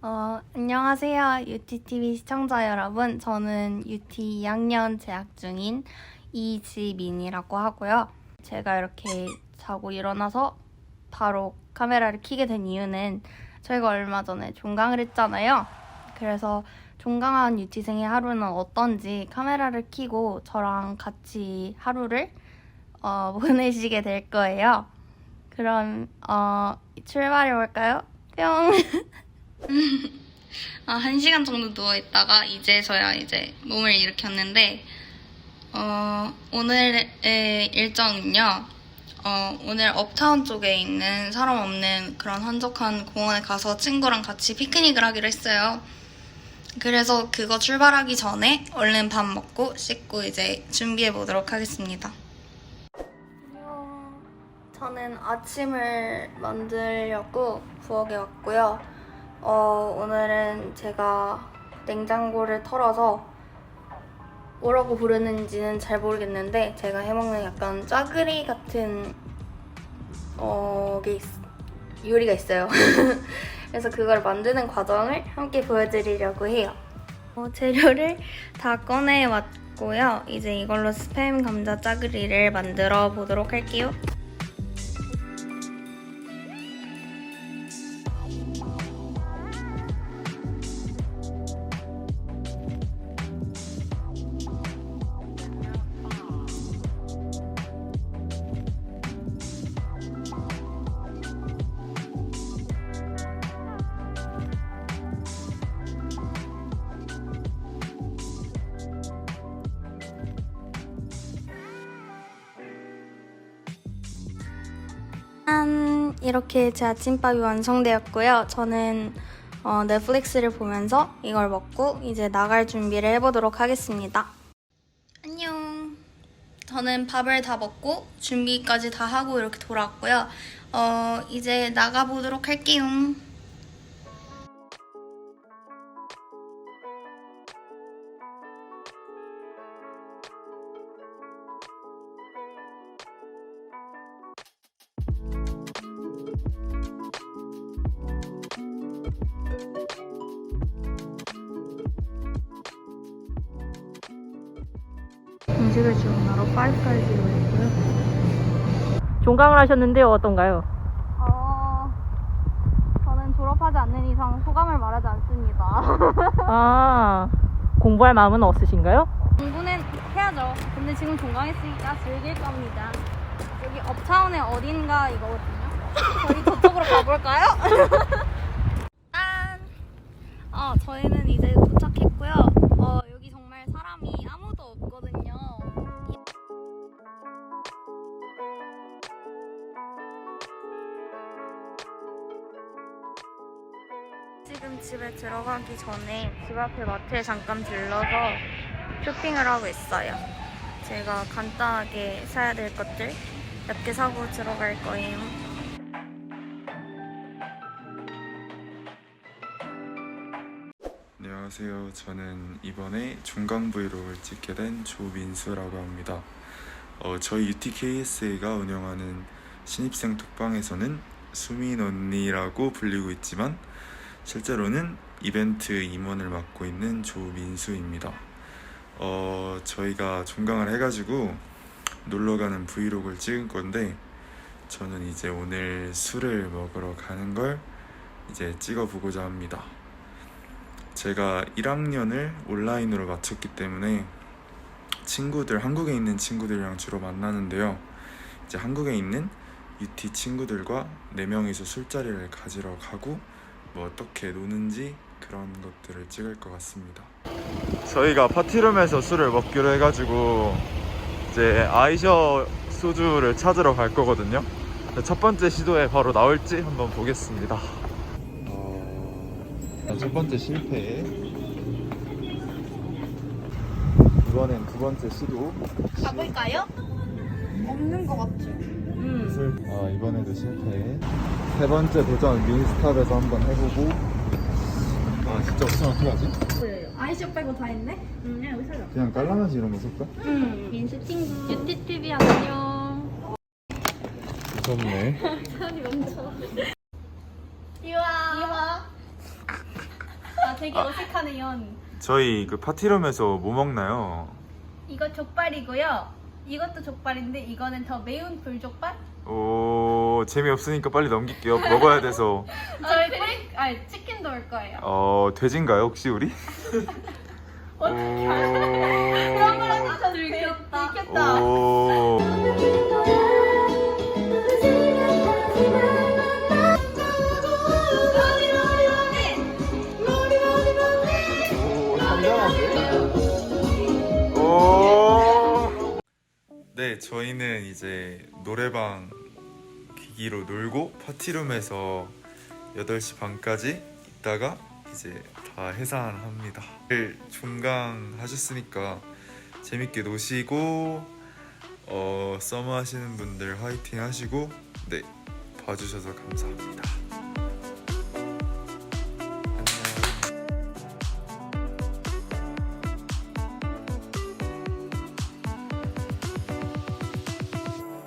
어, 안녕하세요. UTTV 시청자 여러분. 저는 UT 2학년 재학 중인 이지민이라고 하고요. 제가 이렇게 자고 일어나서 바로 카메라를 켜게 된 이유는 저희가 얼마 전에 종강을 했잖아요. 그래서 종강한 UT생의 하루는 어떤지 카메라를 켜고 저랑 같이 하루를 어, 보내시게 될 거예요. 그럼 어, 출발해 볼까요? 뿅. 아, 한 시간 정도 누워있다가 이제서야 이제 몸을 일으켰는데, 어, 오늘의 일정은요, 어, 오늘 업타운 쪽에 있는 사람 없는 그런 한적한 공원에 가서 친구랑 같이 피크닉을 하기로 했어요. 그래서 그거 출발하기 전에 얼른 밥 먹고 씻고 이제 준비해 보도록 하겠습니다. 저는 아침을 만들려고 부엌에 왔고요. 어, 오늘은 제가 냉장고를 털어서 뭐라고 부르는지는 잘 모르겠는데 제가 해먹는 약간 짜그리 같은 어, 게 있- 요리가 있어요. 그래서 그걸 만드는 과정을 함께 보여드리려고 해요. 어, 재료를 다 꺼내 왔고요. 이제 이걸로 스팸 감자 짜그리를 만들어 보도록 할게요. 짠! 이렇게 제 아침밥이 완성되었고요. 저는 어, 넷플릭스를 보면서 이걸 먹고 이제 나갈 준비를 해보도록 하겠습니다. 안녕. 저는 밥을 다 먹고 준비까지 다 하고 이렇게 돌아왔고요. 어, 이제 나가보도록 할게요. 음식을 주문하러 파이브가이즈로 왔고요. 종강을 하셨는데요, 어떤가요? 어, 저는 졸업하지 않는 이상 소감을 말하지 않습니다. 아, 공부할 마음은 없으신가요? 공부는 해야죠. 근데 지금 종강했으니까 즐길 겁니다. 여기 업타운의 어딘가 이거거든요. 저희 저쪽으로 가볼까요? 짠! 어, 저희는 집에 들어가기 전에 집 앞에 마트에 잠깐 들러서 쇼핑을 하고 있어요. 제가 간단하게 사야 될 것들 몇 개 사고 들어갈 거예요. 안녕하세요. 저는 이번에 중강 브이로그를 찍게 된 조민수라고 합니다. 어, 저희 UTKSA가 운영하는 신입생 톡방에서는 수민 언니라고 불리고 있지만 실제로는 이벤트 임원을 맡고 있는 조민수입니다. 어, 저희가 종강을 해가지고 놀러 가는 브이로그를 찍은 건데 저는 이제 오늘 술을 먹으러 가는 걸 이제 찍어보고자 합니다. 제가 1학년을 온라인으로 마쳤기 때문에 친구들, 한국에 있는 친구들이랑 주로 만나는데요. 이제 한국에 있는 UT 친구들과 4명이서 술자리를 가지러 가고 뭐 어떻게 노는지 그런 것들을 찍을 것 같습니다. 저희가 파티룸에서 술을 먹기로 해가지고 이제 아이셔 소주를 찾으러 갈 거거든요. 첫 번째 시도에 바로 나올지 한번 보겠습니다. 어, 첫 번째 실패. 이번엔 두 번째 시도. 가볼까요? 없는 것 같죠? 음. 술. 아 이번에도 실패. 세 번째 도전 민스탑에서 한번 해보고. 아 진짜 없으면 어떡하지? 아이쇼 빼고 다 했네? 응, 여기 살려. 그냥 깔라맛이 이런 거 쏠까? 응, 민수 친구. 유티TV 안녕. 무섭네. 사람이 멈춰. 이와. 이와. 되게 아. 어색하네요. 저희 그 파티룸에서 뭐 먹나요? 이거 족발이고요. 이것도 족발인데 이거는 더 매운 불족발? 오 재미없으니까 빨리 넘길게요. 먹어야 돼서. 저희 뿌리, 아 치킨도 올 거예요. 어 돼지인가요 혹시 우리? 어떻게 오. 그런 거랑 아, 들켰다. 들켰다. 오. 오. 네, 저희는 이제 노래방 기기로 놀고 파티룸에서 8시 반까지 있다가 이제 다 해산합니다. 내일 종강 하셨으니까 재밌게 노시고 어, 서머 하시는 분들 화이팅 하시고 네, 봐주셔서 감사합니다.